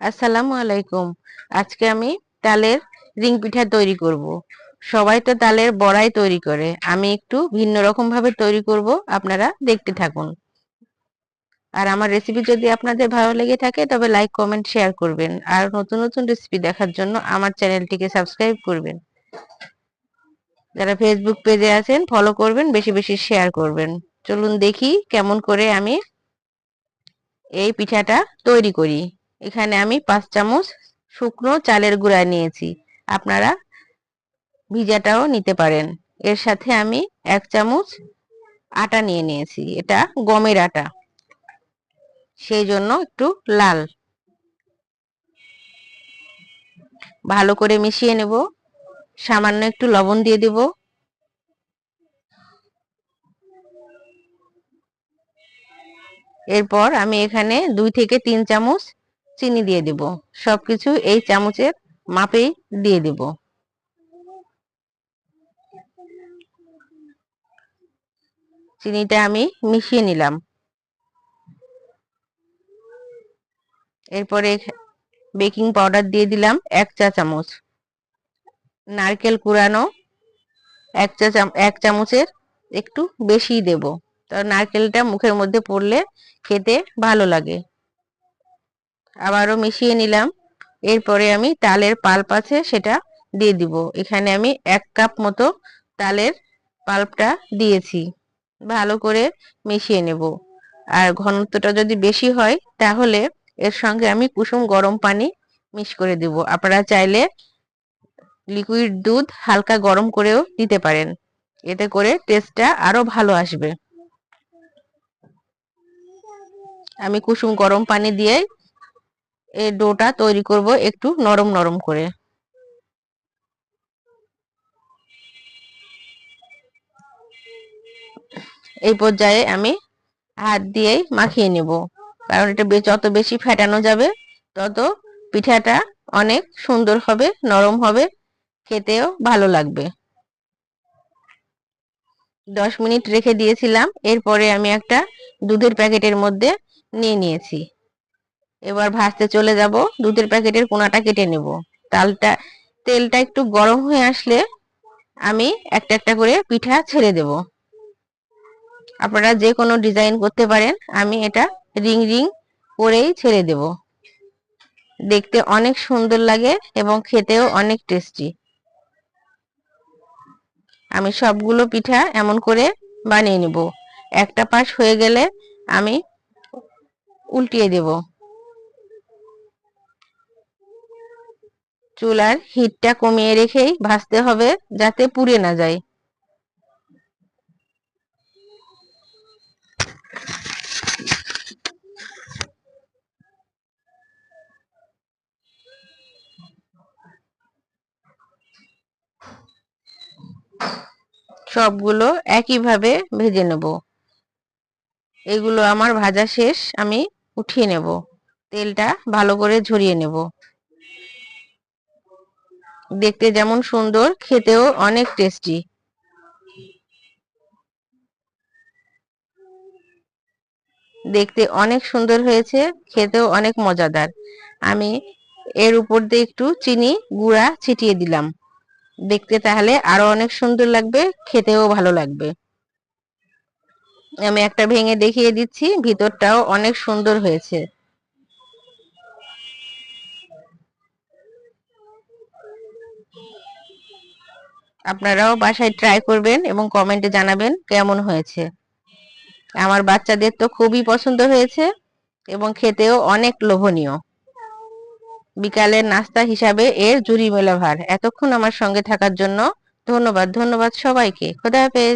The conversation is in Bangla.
আসসালামু আলাইকুম। আজকে আমি তালের রিং পিঠা তৈরি করব। সবাই তো তালের বড়াই তৈরি করে। আমি একটু ভিন্ন রকম ভাবে তৈরি করব। আপনারা দেখতে থাকুন। আর আমার রেসিপি যদি আপনাদের ভালো লেগে থাকে, তবে লাইক কমেন্ট শেয়ার করবেন। আর নতুন নতুন রেসিপি দেখার জন্য আমার চ্যানেলটিকে সাবস্ক্রাইব করবেন। যারা ফেসবুক পেজে আছেন ফলো করবেন, বেশি বেশি শেয়ার করবেন। চলুন দেখি কেমন করে আমি এই পিঠাটা তৈরি করি। এখানে আমি পাঁচ চামচ শুকনো চালের গুঁড়া নিয়েছি। আপনারা ভিজাটাও নিতে পারেন। এর সাথে আমি এক চামচ আটা নিয়ে নিয়েছি। এটা গমের আটা। সেই জন্য একটু লাল। ভালো করে মিশিয়ে নেব। সামান্য একটু লবণ দিয়ে দেব। এরপর আমি এখানে দুই থেকে তিন চামচ চিনি দিয়ে দেব। সবকিছু এই চামচের মাপেই দিয়ে দেব। চিনিটা আমি মিশিয়ে নিলাম। এরপরে বেকিং পাউডার দিয়ে দিলাম এক চা চামচ। নারকেল কুড়ানো এক চা এক চামচের একটু বেশি দেব। তো নারকেলটা মুখের মধ্যে পড়লে খেতে ভালো লাগে। আবারও মিশিয়ে নিলাম। এরপরে আমি তালের পাল্প আছে, সেটা দিয়ে দিব। এখানে আমি এক কাপ মতো তালের পাল্পটা দিয়েছি। ভালো করে মিশিয়ে নেব। আর ঘনত্বটা যদি বেশি হয়, তাহলে এর সঙ্গে আমি কুসুম গরম পানি মিক্স করে দিব। আপনারা চাইলে লিকুইড দুধ হালকা গরম করেও দিতে পারেন। এতে করে টেস্টটা আরও ভালো আসবে। আমি কুসুম গরম পানি দিয়ে এই ডোটা তৈরি করব একটু নরম নরম করে। এই পর্যায়ে আমি হাত দিয়েই মাখিয়ে নেব। কারণ এটা যত বেশি ফেটানো যাবে, তত পিঠাটা অনেক সুন্দর হবে, নরম হবে, খেতেও ভালো লাগবে। দশ মিনিট রেখে দিয়েছিলাম, এরপরে আমি একটা দুধের প্যাকেটের মধ্যে নিয়ে নিয়েছি। এবার ভাজতে চলে যাব। দুধের প্যাকেটের কোনাটা কেটে নেব। তালটা, তেলটা একটু গরম হয়ে আসলে আমি একটা একটা করে পিঠা ছেড়ে দেব। আপনারা যে কোনো ডিজাইন করতে পারেন, আমি এটা রিং রিং করেই ছেড়ে দেব। দেখতে অনেক সুন্দর লাগে এবং খেতেও অনেক টেস্টি। আমি সবগুলো পিঠা এমন করে বানিয়ে নেব। একটা পাশ হয়ে গেলে আমি উল্টিয়ে দেব। চুলার হিটটা কমিয়ে রেখেই ভাজতে হবে যাতে পুড়ে না যায়। সবগুলো একইভাবে ভেজে নেব। এগুলো আমার ভাজা শেষ, আমি উঠিয়ে নেব। তেলটা ভালো করে ঝরিয়ে নেব। দেখতে যেমন সুন্দর, খেতেও অনেক টেস্টি দেখতে অনেক সুন্দর হয়েছে, খেতেও অনেক মজাদার। আমি এর উপর দিয়ে একটু চিনি গুঁড়া ছিটিয়ে দিলাম। দেখতে তাহলে আরও অনেক সুন্দর লাগবে, খেতেও ভালো লাগবে। আমি একটা ভেঙে দেখিয়ে দিচ্ছি, ভিতরটাও অনেক সুন্দর হয়েছে। আপনারাও বাসায় ট্রাই করবেন এবং কমেন্টে জানাবেন কেমন হয়েছে। আমার বাচ্চাদের তো খুবই পছন্দ হয়েছে এবং খেতেও অনেক লোভনীয়। বিকালের নাস্তা হিসাবে এর জুড়ি মেলা ভার। এতক্ষণ আমার সঙ্গে থাকার জন্য ধন্যবাদ ধন্যবাদ সবাইকে। খোদা হাফেজ।